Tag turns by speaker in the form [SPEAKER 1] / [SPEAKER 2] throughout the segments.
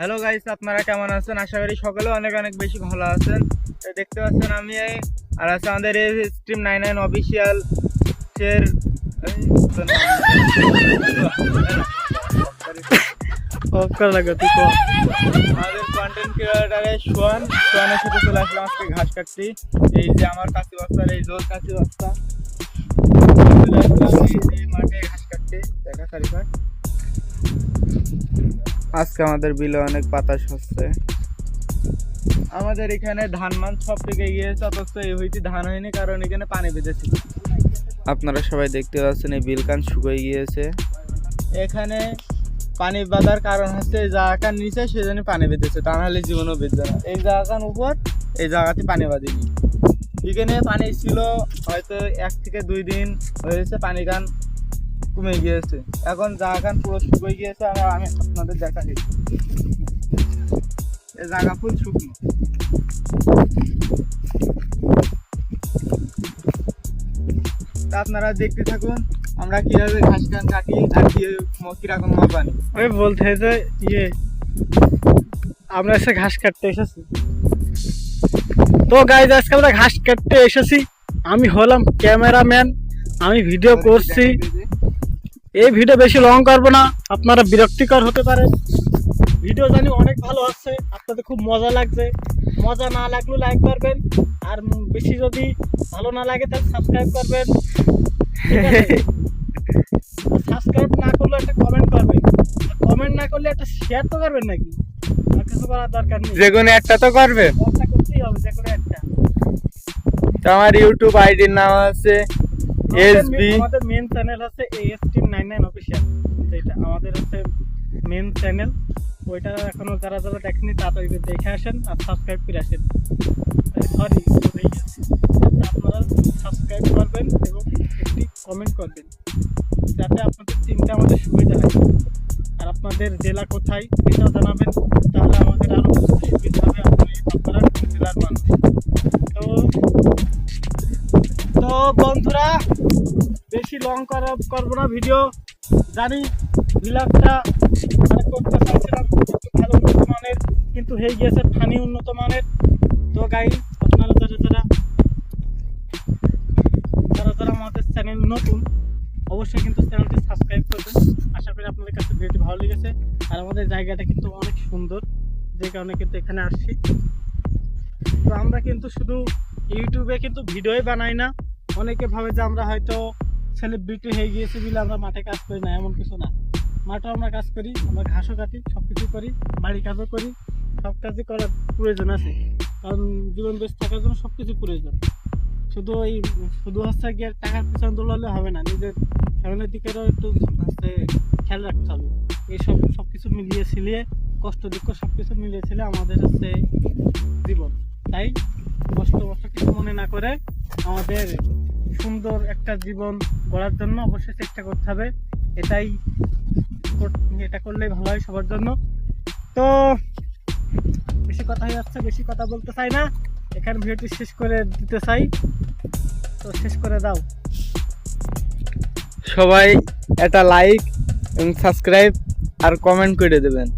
[SPEAKER 1] Hello guys আপনারা কেমন আছেন? আশা করি সকলে অনেক অনেক বেশি ভালো আছেন। দেখতে পাচ্ছেন আমি আর আছে আমাদের এই স্ট্রিম নাইন নাইন অফিসিয়াল এর
[SPEAKER 2] অফ করা তুই
[SPEAKER 1] আমাদের কন্টেন্ট ক্রিয়েটারে সোয়ান। সোয়ানের সাথে চলে আসলাম আজকে ঘাস কাটতে। এই যে আমার এই জোর বস্তা। মাঠে ঘাস কাটতে। দেখা চারিপাশ আজকে আমাদের বিলে অনেক বাতাস হচ্ছে। আমাদের এখানে ধান মান সব থেকে গিয়েছে অথচ এই হইতে ধান হয়নি কারণ এখানে পানি বেঁধেছিল আপনারা সবাই দেখতে পাচ্ছেন এই বিলকান শুকিয়ে গিয়েছে। এখানে পানি বাঁধার কারণ হচ্ছে এই জায়গাটার নিচে সেজন্য পানি বেঁধেছে তা নাহলে জীবনও বেঁধে না। এই জায়গাটার উপর এই জায়গাতে পানি বাঁধেনি। এখানে পানি ছিল হয়তো এক থেকে দুই দিন হয়েছে পানি গান কমে গিয়েছে। এখন জায়গা পুরো শুকিয়ে গিয়েছে আর আমি আপনাদের দেখা দিচ্ছি এই জায়গা ফুল শুকনো। আপনারা দেখতে থাকুন আমরা কীভাবে ঘাস গান কাটি আর কি কীরকম মজা পানি
[SPEAKER 2] আমি বলতে যে ইয়ে আমরা এসে ঘাস কাটতে এসেছি। তো গাইজ আজকে আমরা ঘাস কাটতে এসেছি। আমি হলাম ক্যামেরাম্যান আমি ভিডিও করছি। এই ভিডিও বেশি লং করব না আপনারা বিরক্তিকর হতে পারে। ভিডিও জানি অনেক ভালো আসছে আপনাদের খুব মজা লাগছে। মজা না লাগলেও লাইক করবেন আর বেশি যদি ভালো না লাগে তাহলে সাবস্ক্রাইব করবেন। সাবস্ক্রাইব না করলে একটা কমেন্ট করবেন। কমেন্ট না করলে একটা শেয়ার তো করবেন নাকি? আর কিছু করার দরকার নেই।
[SPEAKER 1] যে কোনো একটা তো করবে
[SPEAKER 2] একটা করতেই হবে যে কোনো একটা।
[SPEAKER 1] তো আমার ইউটিউব আইডির নাম আছে এস বি
[SPEAKER 2] আমাদের মেন চ্যানেল হচ্ছে AS team nine nine official যেটা আমাদের হচ্ছে মেন চ্যানেল ওইটা এখনও যারা যারা দেখেনি তাড়াতাড়ি দেখে আসেন আর সাবস্ক্রাইব করে আসেন। সরি আপনারা সাবস্ক্রাইব করবেন এবং একটি কমেন্ট করবেন যাতে আপনাদের চিন্তা আমাদের সুবিধা হয়। আর আপনাদের জেলা কোথায় সেটাও জানাবেন তাহলে আমাদের আরও বুঝতে সুবিধা হবে আপনি আপনারা জেলার মানুষ। তো তো বন্ধুরা বেশি লং করা, করব না ভিডিও জানি ভিলগটা মানে করতে ভালো উন্নত মানের, কিন্তু হয়ে গিয়েছে ফানি উন্নত মানের। তো গাই আপনারা যারা যারা যারা যারা আমাদের চ্যানেল নতুন, অবশ্যই কিন্তু চ্যানেলটি সাবস্ক্রাইব করবেন। আশা করি আপনাদের কাছে ভিডিওটি ভালো লেগেছে। আর আমাদের জায়গাটা কিন্তু অনেক সুন্দর, যে কারণে কিন্তু এখানে আসছি। তো আমরা কিন্তু শুধু ইউটিউবে কিন্তু ভিডিওই বানাই না, অনেকে ভাবে যে আমরা হয়তো সেলিব্রিটি হয়ে গিয়েছে বলে আমরা মাঠে কাজ করি না, এমন কিছু না। মাঠেও আমরা কাজ করি, আমরা ঘাসও কাটি সব কিছু করি, বাড়ি কাজও করি, সব কাজই করার প্রয়োজন আছে। কারণ জীবন বেশ থাকার জন্য সব কিছু প্রয়োজন। শুধু ওই, শুধু হচ্ছে গিয়ে টাকার পিছনে দৌড়ালে হবে না, নিজের ফ্যামিলির দিকেরও একটু হচ্ছে খেয়াল রাখতে হবে। এইসব সব কিছু মিলিয়ে ছিলিয়ে, কষ্ট দুঃখ সব কিছু মিলিয়ে ছিলে আমাদের হচ্ছে জীবন। তাই কষ্ট কষ্ট কিছু মনে না করে আমাদের সুন্দর একটা জীবন গড়ার জন্য অবশ্যই চেষ্টা করতে হবে। এটাই এটা করলেই ভালো হয় সবার জন্য। তো বেশি কথা হয়ে যাচ্ছে, বেশি কথা বলতে চাই না। এখানে ভিডিওটি শেষ করে দিতে চাই। তো শেষ করে দাও।
[SPEAKER 1] সবাই একটা লাইক এবং সাবস্ক্রাইব আর কমেন্ট করে দেবেন।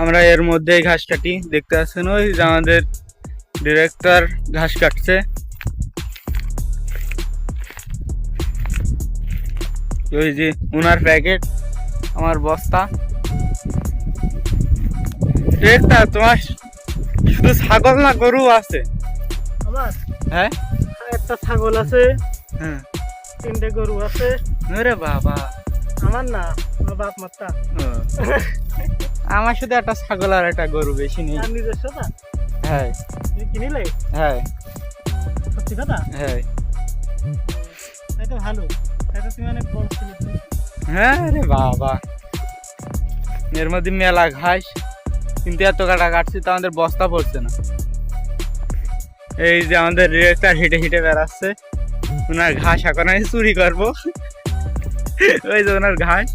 [SPEAKER 1] আমরা এর মধ্যেই ঘাস কাটি। দেখতে পাচ্ছেন ওই যে আমাদের ডিরেক্টর ঘাস কাটছে। ওই যে উনার প্যাকেট আমার বস্তা। ডিরেক্টর তোমার শুধু ছাগল না গরু আছে?
[SPEAKER 2] আমার?
[SPEAKER 1] হ্যাঁ?
[SPEAKER 2] একটা ছাগল আছে।
[SPEAKER 1] হ্যাঁ।
[SPEAKER 2] তিনটে গরু আছে।
[SPEAKER 1] আরে বাবা।
[SPEAKER 2] আমার না আমার বাপ মাতা।
[SPEAKER 1] আমার শুধু একটা ছাগল আর একটা গরু বেশি নেই। হ্যাঁ।
[SPEAKER 2] তুমি কিনিলে
[SPEAKER 1] হ্যাঁ।
[SPEAKER 2] সত্যি কথা?
[SPEAKER 1] হ্যাঁ।
[SPEAKER 2] তাই তো ভালো। তাই তো তুমি অনেক বড়
[SPEAKER 1] হ্যাঁ রে বাবা। এর মধ্যে মেলা ঘাস। কিন্তু এত কাটা কাটছি তো আমাদের বস্তা পড়ছে না। এই যে আমাদের ডিরেক্টর হেঁটে হেঁটে বেড়াচ্ছে। ওনার ঘাস এখন আমি চুরি করব। ওই যে ওনার ঘাস।